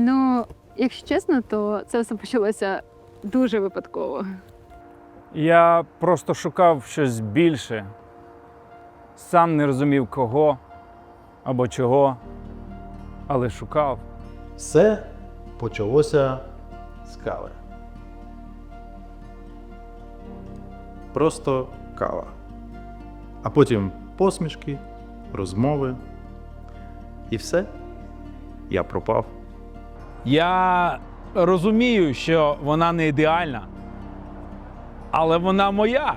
Ну, якщо чесно, то це все почалося дуже випадково. Я просто шукав щось більше. Сам не розумів кого або чого, але шукав. Все почалося з кави. Просто кава. А потім посмішки, розмови. І все. Я пропав. Я розумію, що вона не ідеальна, але вона моя.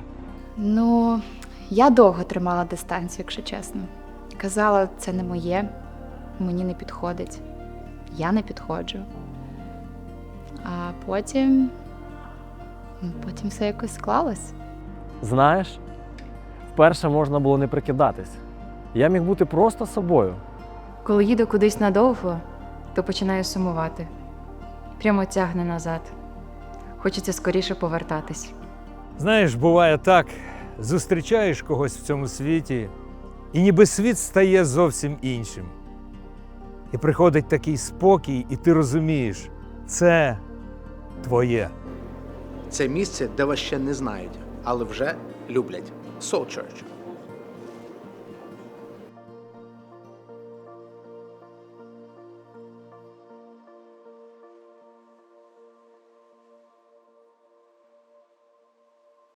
Ну, я довго тримала дистанцію, якщо чесно. Казала, це не моє, мені не підходить. Я не підходжу. А потім. ну, Потім все якось склалось. Знаєш, вперше можна було не прикидатись. Я міг бути просто собою. Коли їду кудись надовго, то починаю сумувати. Прямо тягне назад. Хочеться скоріше повертатись. Знаєш, буває так, зустрічаєш когось в цьому світі, і ніби світ стає зовсім іншим. І приходить такий спокій, і ти розумієш, це твоє. Це місце, де вас ще не знають, але вже люблять. Soul Church.